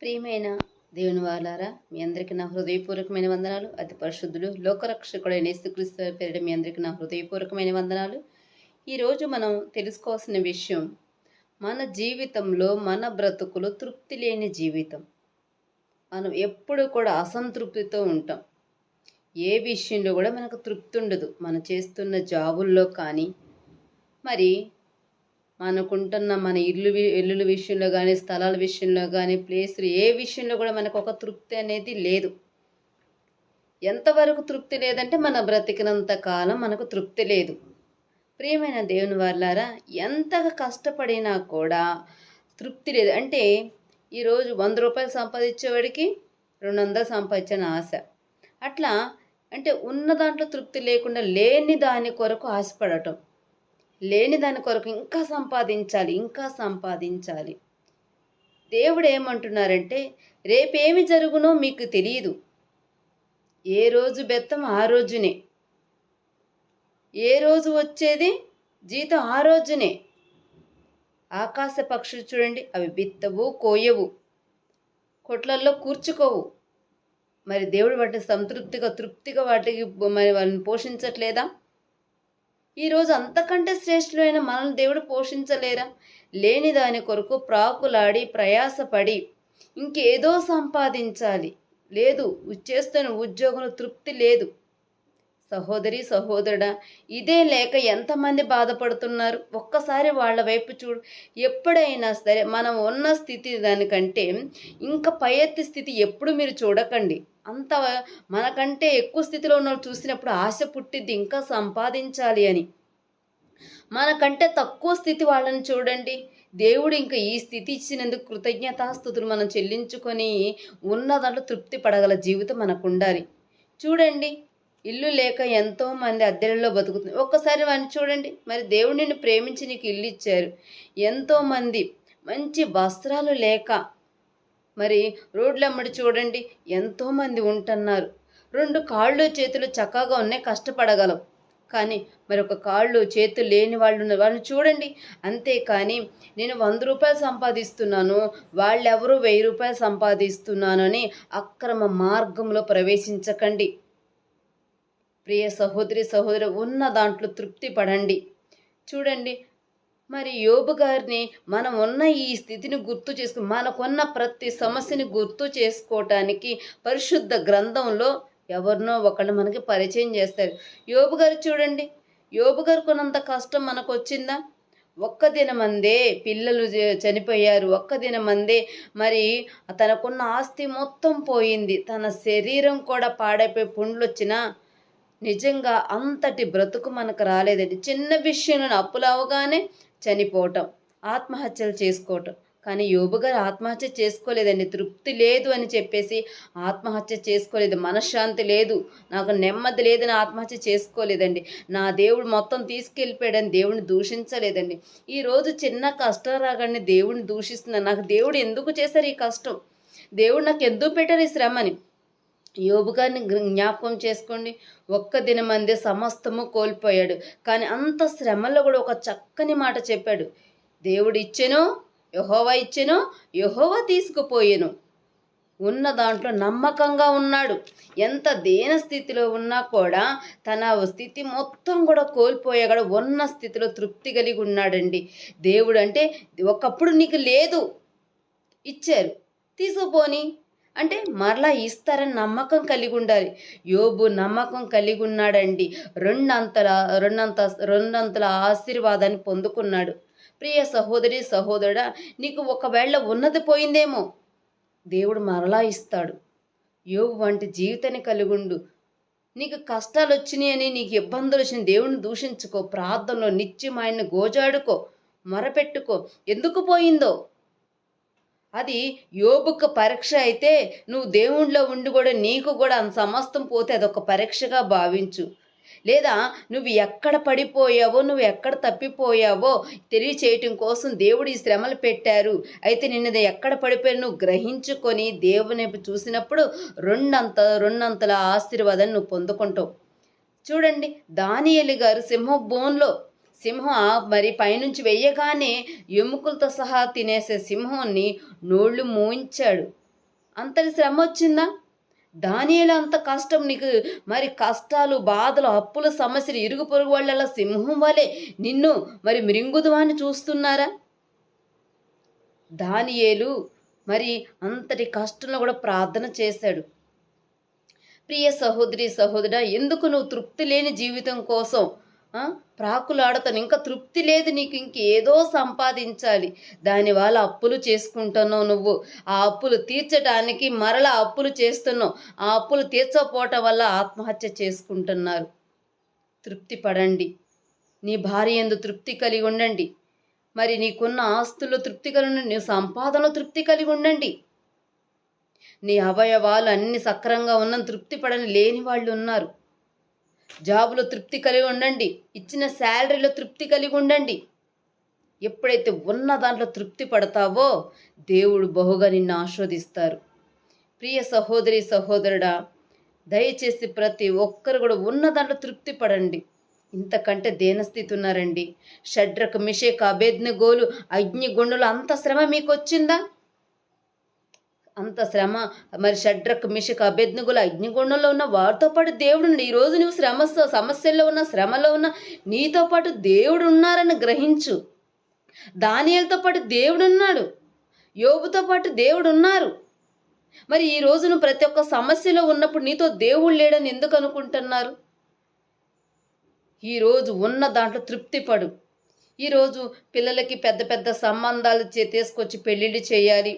ప్రియమైన దేవుని వాళ్ళారా మీ అందరికీ నా హృదయపూర్వకమైన వందనాలు. అతి పరిశుద్ధులు లోకరక్షకుడైన యేసుక్రీస్తు పేరిట మీ అందరికీ నా హృదయపూర్వకమైన వందనాలు. ఈరోజు మనం తెలుసుకోవాల్సిన విషయం మన జీవితంలో మన బ్రతుకులు తృప్తి లేని జీవితం. మనం ఎప్పుడు కూడా అసంతృప్తితో ఉంటాం. ఏ విషయంలో కూడా మనకు తృప్తి ఉండదు. మనం చేస్తున్న జాబుల్లో కానీ మరి మనకుంటున్న మన ఇల్లు ఇల్లుల విషయంలో కానీ స్థలాల విషయంలో కానీ ప్లేసులు ఏ విషయంలో కూడా మనకు ఒక తృప్తి అనేది లేదు. ఎంతవరకు తృప్తి లేదంటే మన బ్రతికినంత కాలం మనకు తృప్తి లేదు. ప్రియమైన దేవుని వాళ్ళారా ఎంతగా కష్టపడినా కూడా తృప్తి లేదు. అంటే ఈరోజు వంద రూపాయలు సంపాదించేవాడికి రెండు వందలు సంపాదించిన ఆశ. అట్లా అంటే ఉన్న దాంట్లో తృప్తి లేకుండా లేని దాని కొరకు ఆశపడటం. లేని దాని కొరకు ఇంకా సంపాదించాలి ఇంకా సంపాదించాలి. దేవుడు ఏమంటున్నారంటే రేపేమి జరుగునో మీకు తెలియదు ఏ రోజు బెత్తం ఆ రోజునే. ఏ రోజు వచ్చేది జీతం ఆ రోజునే. ఆకాశ పక్షులు చూడండి అవి బిత్తవు కోయవు. కొట్లల్లో కూర్చుకోవు. మరి దేవుడు వాటిని సంతృప్తిగా తృప్తిగా వాటికి మరి వాళ్ళని పోషించట్లేదా? ఈరోజు అంతకంటే శ్రేష్ఠులైన మనల్ని దేవుడు పోషించలేరా? లేని దాని కొరకు ప్రాకులాడి ప్రయాసపడి ఇంకేదో సంపాదించాలి. లేదు చేస్తున్న ఉద్యోగంలో తృప్తి లేదు. సహోదరి సహోదరుడా ఇదే లేక ఎంతమంది బాధపడుతున్నారు? ఒక్కసారి వాళ్ళ వైపు చూడు. ఎప్పుడైనా సరే మనం ఉన్న స్థితి దానికంటే ఇంకా పై ఎత్తి స్థితి ఎప్పుడు మీరు చూడకండి. అంత మనకంటే ఎక్కువ స్థితిలో ఉన్న వాళ్ళు చూసినప్పుడు ఆశ పుట్టిద్ది ఇంకా సంపాదించాలి అని. మనకంటే తక్కువ స్థితి వాళ్ళని చూడండి. దేవుడు ఇంకా ఈ స్థితి ఇచ్చినందుకు కృతజ్ఞతాస్థుతులు మనం చెల్లించుకొని ఉన్న దాంట్లో తృప్తి పడగల జీవితం మనకు ఉండాలి చూడండి ఇల్లు లేక ఎంతో మంది అద్దెలలో బతుకుతుంది ఒక్కసారి వాడిని చూడండి. మరి దేవుడు నిన్ను ప్రేమించి నీకు ఇల్లు ఇచ్చారు. ఎంతో మంది మంచి వస్త్రాలు లేక మరి రోడ్లమ్మడి చూడండి. ఎంతో మంది ఉంటున్నారు. రెండు కాళ్ళు చేతులు చక్కగా ఉన్నాయి. కష్టపడగలం. కానీ మరి ఒక కాళ్ళు చేతులు లేని వాళ్ళు ఉన్నారు. వాళ్ళని చూడండి. అంతేకాని నేను వంద రూపాయలు సంపాదిస్తున్నాను. వాళ్ళెవరూ వెయ్యి రూపాయలు సంపాదిస్తున్నాను అని అక్రమ మార్గంలో ప్రవేశించకండి. ప్రియ సహోదరి సహోదరు ఉన్న దాంట్లో తృప్తి పడండి. చూడండి మరి యోబు గారిని మనం ఉన్న ఈ స్థితిని గుర్తు చేసుకు మనకున్న ప్రతి సమస్యని గుర్తు చేసుకోవటానికి పరిశుద్ధ గ్రంథంలో ఎవరినో ఒకళ్ళు మనకి పరిచయం చేస్తారు. యోబు గారు చూడండి యోబు గారు కొన్నంత కష్టం మనకు వచ్చిందా ఒక్క దినమందే పిల్లలు చ- చనిపోయారు. ఒక్క దినమందే మరి తనకున్న ఆస్తి మొత్తం పోయింది. తన శరీరం కూడా పాడైపోయి పుండ్లు వచ్చినా నిజంగా అంతటి బ్రతుకు మనకు రాలేదండి. చిన్న విషయంలో అప్పులు అవగానే చనిపోవటం ఆత్మహత్యలు చేసుకోవటం. కానీ యోబు గారు ఆత్మహత్య చేసుకోలేదండి. తృప్తి లేదు అని చెప్పేసి ఆత్మహత్య చేసుకోలేదు. మనశ్శాంతి లేదు. నాకు నెమ్మది లేదని ఆత్మహత్య చేసుకోలేదండి. నా దేవుడు మొత్తం తీసుకెళ్ళిపోయాడని దేవుడిని దూషించలేదండి. ఈరోజు చిన్న కష్టం రాగానే దేవుడిని దూషిస్తున్నాను నాకు దేవుడు ఎందుకు చేశారు ఈ కష్టం? దేవుడు నాకు ఎందుకు పెట్టారు ఈ శ్రమని? యోబు గారిని జ్ఞాపకం చేసుకోండి. ఒక్క దినమందే సమస్తము కోల్పోయాడు. కానీ అంత శ్రమలో కూడా ఒక చక్కని మాట చెప్పాడు. దేవుడు ఇచ్చెను యహోవా ఇచ్చెను యహోవా తీసుకుపోయాను. ఉన్న దాంట్లో నమ్మకంగా ఉన్నాడు. ఎంత దేన స్థితిలో ఉన్నా కూడా తన స్థితి మొత్తం కూడా కోల్పోయా కూడా ఉన్న స్థితిలో తృప్తి కలిగి ఉన్నాడండి. దేవుడు అంటే ఒకప్పుడు నీకు లేదు. ఇచ్చారు. తీసుకుపోని. అంటే మరలా ఇస్తారని నమ్మకం కలిగి ఉండాలి యోబు నమ్మకం కలిగి ఉన్నాడండి రెండంతల రెండంత రెండంతల ఆశీర్వాదాన్ని పొందుకున్నాడు. ప్రియ సహోదరి సహోదరుడా నీకు ఒకవేళ ఉన్నది పోయిందేమో దేవుడు మరలా ఇస్తాడు. యోగు వంటి జీవితాన్ని కలిగి ఉండు నీకు కష్టాలు వచ్చినాయని నీకు ఇబ్బందులు వచ్చిన దేవుని దూషించుకో ప్రార్థనలో నిత్యం ఆయన్ని గోజాడుకో మొరపెట్టుకో. ఎందుకు పోయిందో? అది యోబుకు పరీక్ష అయితే నువ్వు దేవుణ్ణిలో ఉండి కూడా నీకు కూడా అంత సమస్తం పోతే అదొక పరీక్షగా భావించు. లేదా నువ్వు ఎక్కడ పడిపోయావో నువ్వు ఎక్కడ తప్పిపోయావో తెలియచేయటం కోసం దేవుడు ఈ శ్రమలు పెట్టారు. అయితే నిన్నది ఎక్కడ పడిపోయావు నువ్వు గ్రహించుకొని దేవుని చూసినప్పుడు రెండంత రెండంతల ఆశీర్వాదాన్ని నువ్వు పొందుకుంటావు. చూడండి దానియలి గారు సింహ బోన్లో సింహం మరి పైనుంచి వెయ్యగానే ఎముకలతో సహా తినేసే సింహాన్ని నోళ్ళు మూయించాడు. అంతటి శ్రమ వచ్చిందా? దానియలు అంత కష్టం నీకు మరి కష్టాలు బాధలు అప్పుల సమస్యలు ఇరుగు పొరుగు వాళ్ళ సింహం వలె నిన్ను మరి మృంగుదువాన్ని చూస్తున్నారా? దానియేలు మరి అంతటి కష్టంలో కూడా ప్రార్థన చేశాడు. ప్రియ సహోదరి సహోదర ఎందుకు నువ్వు తృప్తి లేని జీవితం కోసం ప్రాకులాడతాను. ఇంకా తృప్తి లేదు నీకు ఇంకేదో సంపాదించాలి. దానివల్ల అప్పులు చేసుకుంటున్నావు నువ్వు. ఆ అప్పులు తీర్చడానికి మరలా అప్పులు చేస్తున్నావు. ఆ అప్పులు తీర్చకపోవటం వల్ల ఆత్మహత్య చేసుకుంటున్నారు. తృప్తి పడండి. నీ భార్య ఎందు తృప్తి కలిగి ఉండండి. మరి నీకున్న ఆస్తుల్లో తృప్తి కలిగి ఉండండి. నీ సంపాదనలో తృప్తి కలిగి ఉండండి. నీ అవయవాలు అన్ని సక్రంగా ఉన్న తృప్తి పడని లేని వాళ్ళు ఉన్నారు. జాబులో తృప్తి కలిగి ఉండండి. ఇచ్చిన శాలరీలో తృప్తి కలిగి ఉండండి. ఎప్పుడైతే ఉన్న దాంట్లో తృప్తి పడతావో దేవుడు బహుగా నిన్ను ఆస్వాదిస్తారు ప్రియ సహోదరి సహోదరుడా దయచేసి ప్రతి ఒక్కరు కూడా ఉన్న దాంట్లో తృప్తి పడండి. ఇంతకంటే దేనస్థితి ఉన్నారండి. షడ్రక మిషేక్ అభేజ్ఞ గోలు అగ్నిగుండులు అంత శ్రమ మీకు వచ్చిందా అంత శ్రమ. మరి షడ్రక్ మిషక్ అభ్యర్థిగులు అగ్నిగుండంలో ఉన్న వారితో పాటు దేవుడు ఈరోజు ఈ రోజు నువ్వు శ్రమ సమస్యల్లో ఉన్న శ్రమలో ఉన్న నీతో పాటు దేవుడు ఉన్నారని గ్రహించు. దానియాలతో పాటు దేవుడు ఉన్నాడు యోగుతో పాటు దేవుడు ఉన్నారు మరి ఈ రోజు నువ్వు ప్రతి ఒక్క సమస్యలో ఉన్నప్పుడు నీతో దేవుడు లేడని ఎందుకు అనుకుంటున్నారు? ఈరోజు ఉన్న దాంట్లో తృప్తి పడు ఈరోజు పిల్లలకి పెద్ద పెద్ద సంబంధాలు చే తీసుకొచ్చి పెళ్ళిళ్ళు చేయాలి.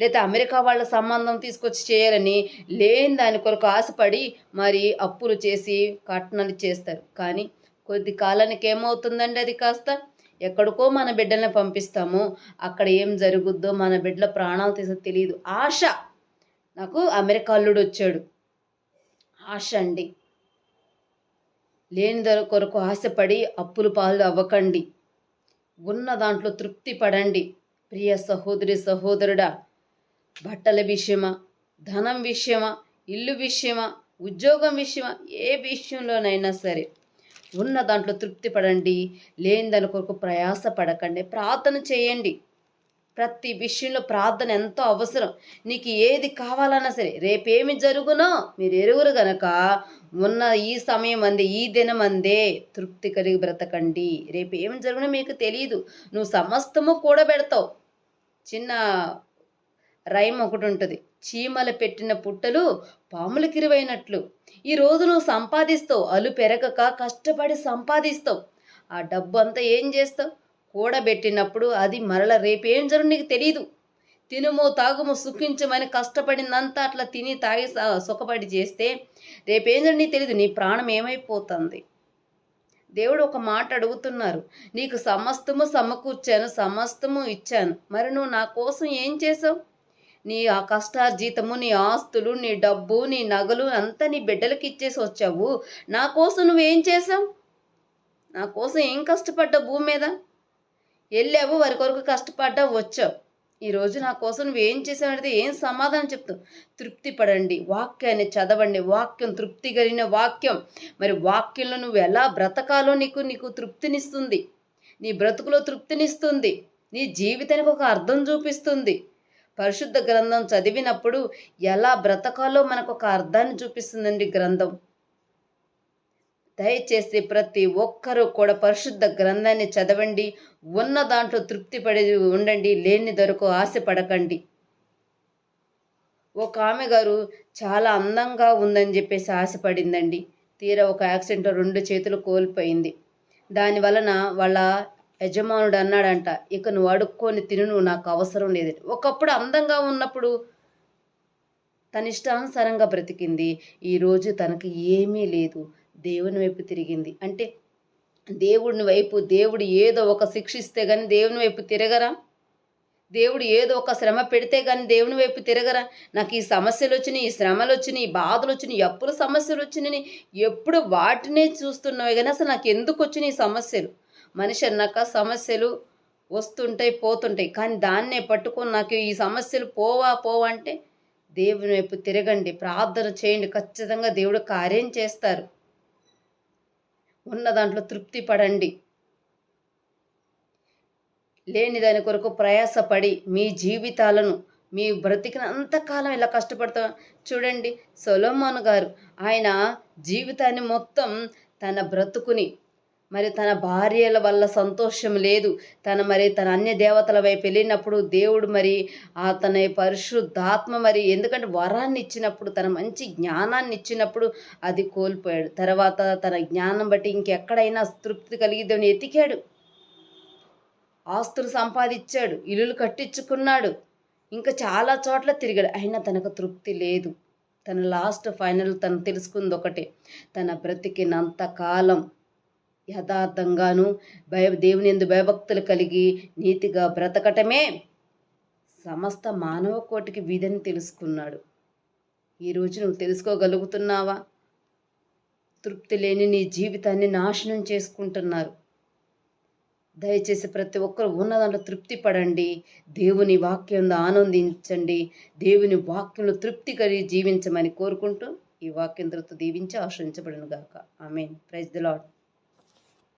లేదా అమెరికా వాళ్ళ సంబంధం తీసుకొచ్చి చేయాలని లేని దాని కొరకు ఆశపడి మరి అప్పులు చేసి కట్నాలు చేస్తారు. కానీ కొద్ది కాలానికి ఏమవుతుందండి అది కాస్త? ఎక్కడికో మన బిడ్డల్ని పంపిస్తాము. అక్కడ ఏం జరుగుద్దో మన బిడ్డల ప్రాణాలు తీసో తెలియదు ఆశ. నాకు అమెరికా అల్లుడు వచ్చాడు. ఆశ అండి. లేని ధర కొరకు ఆశపడి అప్పులు పాలు అవ్వకండి. ఉన్న దాంట్లో తృప్తి పడండి. ప్రియ సహోదరి సహోదరుడా బట్టల విషయమా ధనం విషయమా ఇల్లు విషయమా ఉద్యోగం విషయమా ఏ విషయంలోనైనా సరే ఉన్న దాంట్లో తృప్తి పడండి లేని దాని కొరకు ప్రయాస పడకండి ప్రార్థన చేయండి. ప్రతి విషయంలో ప్రార్థన ఎంతో అవసరం. నీకు ఏది కావాలన్నా సరే రేపేమి జరుగునో మీరు ఎరుగురు గనక ఉన్న ఈ సమయం అందే ఈ దినం అందే తృప్తి కలిగి బ్రతకండి. రేపు ఏమి జరుగునో మీకు తెలియదు నువ్వు సమస్తము కూడబెడతావు. చిన్న రైమ్ ఒకటి ఉంటుంది చీమల పెట్టిన పుట్టలు పాములకిరువైనట్లు. ఈ రోజు నువ్వు సంపాదిస్తావు అలు పెరగక కష్టపడి సంపాదిస్తావు. ఆ డబ్బు అంతా ఏం చేస్తావు? కూడబెట్టినప్పుడు అది మరల రేపేం జరుగు నీకు తెలియదు తినుము తాగుము సుఖించమని కష్టపడిందంతా అట్లా తిని తాగి సుఖపడి చేస్తే రేపేం జరుగు నీకు తెలియదు నీ ప్రాణం ఏమైపోతుంది? దేవుడు ఒక మాట అడుగుతున్నారు. నీకు సమస్తము సమకూర్చాను సమస్తము ఇచ్చాను. మరి నువ్వు నా కోసం ఏం చేసావు? నీ ఆ కష్టార్జితము నీ ఆస్తులు నీ డబ్బు నీ నగలు అంతా నీ బిడ్డలకి ఇచ్చేసి వచ్చావు. నా కోసం నువ్వేం చేసావు నా కోసం ఏం కష్టపడ్డావు భూమి మీద? వెళ్ళావు వారి కొరకు కష్టపడ్డావు వచ్చావు. ఈరోజు నా కోసం నువ్వేం చేసావు అంటే ఏం సమాధానం చెప్తావు? తృప్తి పడండి. వాక్యాన్ని చదవండి. వాక్యం తృప్తి కలిగిన వాక్యం. మరి వాక్యంలో నువ్వు ఎలా బ్రతకాలో నీకు నీకు తృప్తినిస్తుంది. నీ బ్రతుకులో తృప్తినిస్తుంది. నీ జీవితానికి ఒక అర్థం చూపిస్తుంది. పరిశుద్ధ గ్రంథం చదివినప్పుడు ఎలా బ్రతకాలో మనకు ఒక అర్థాన్ని చూపిస్తుందండి గ్రంథం. దయచేసి ప్రతి ఒక్కరూ కూడా పరిశుద్ధ గ్రంథాన్ని చదవండి. ఉన్న దాంట్లో తృప్తి పడి ఉండండి. లేని దొరకు ఆశపడకండి. ఒక ఆమె గారు చాలా అందంగా ఉందని చెప్పేసి ఆశపడిందండి. తీరా ఒక యాక్సిడెంట్ రెండు చేతులు కోల్పోయింది. దాని వలన వాళ్ళ యజమానుడు అన్నాడంట ఇక నువ్వు అడుక్కొని తిను నాకు అవసరం లేదు. ఒకప్పుడు అందంగా ఉన్నప్పుడు తన ఇష్టానుసారంగా బ్రతికింది ఈరోజు తనకి ఏమీ లేదు. దేవుని వైపు తిరిగింది. అంటే దేవుడిని వైపు దేవుడు ఏదో ఒక శిక్షిస్తే కానీ దేవుని వైపు తిరగరా? దేవుడు ఏదో ఒక శ్రమ పెడితే కానీ దేవుని వైపు తిరగరా? నాకు ఈ సమస్యలు వచ్చినాయి ఈ శ్రమలు వచ్చినాయి ఈ బాధలు వచ్చినాయి ఎప్పుడు సమస్యలు వచ్చినాయి? ఎప్పుడు వాటినే చూస్తున్నావు కానీ అసలు నాకు ఎందుకు వచ్చినాయి ఈ సమస్యలు? మనిషి అన్నాక సమస్యలు వస్తుంటాయి పోతుంటాయి. కానీ దాన్నే పట్టుకొని నాకు ఈ సమస్యలు పోవా పోవా అంటే దేవుని వైపు తిరగండి. ప్రార్థన చేయండి. ఖచ్చితంగా దేవుడు కార్యం చేస్తారు. ఉన్న దాంట్లో తృప్తి పడండి. లేని దాని కొరకు ప్రయాసపడి మీ జీవితాలను మీ బ్రతికినంత కాలం ఇలా కష్టపడతా చూడండి. సొలోమోన్ గారు ఆయన జీవితాన్ని మొత్తం తన బ్రతుకుని మరి తన భార్యల వల్ల సంతోషం లేదు. తన మరి తన అన్య దేవతల వైపు వెళ్ళినప్పుడు దేవుడు మరి అతని పరిశుద్ధాత్మ మరి ఎందుకంటే వరాన్ని ఇచ్చినప్పుడు తన మంచి జ్ఞానాన్ని ఇచ్చినప్పుడు అది కోల్పోయాడు. తర్వాత తన జ్ఞానం బట్టి ఇంకెక్కడైనా తృప్తి కలిగిద్దని ఎతికాడు. ఆస్తులు సంపాదించాడు ఇల్లులు కట్టించుకున్నాడు ఇంకా చాలా చోట్ల తిరిగాడు. అయినా తనకు తృప్తి లేదు. తన లాస్ట్ ఫైనల్ తను తెలుసుకుంది ఒకటే. తన బ్రతికినంత కాలం యథార్థంగాను భయ దేవుని ఎందు భయభక్తులు కలిగి నీతిగా బ్రతకటమే సమస్త మానవ కోటికి విధిని తెలుసుకున్నాడు. ఈరోజు నువ్వు తెలుసుకోగలుగుతున్నావా? తృప్తి లేని నీ జీవితాన్ని నాశనం చేసుకుంటున్నారు. దయచేసి ప్రతి ఒక్కరు ఉన్న దాంట్లో తృప్తి పడండి. దేవుని వాక్యంలో ఆనందించండి. దేవుని వాక్యంలో తృప్తి కలిగి జీవించమని కోరుకుంటూ ఈ వాక్యం తర్వాత దీవించి ఆశ్రయించబడును గాక. Mean praise the lord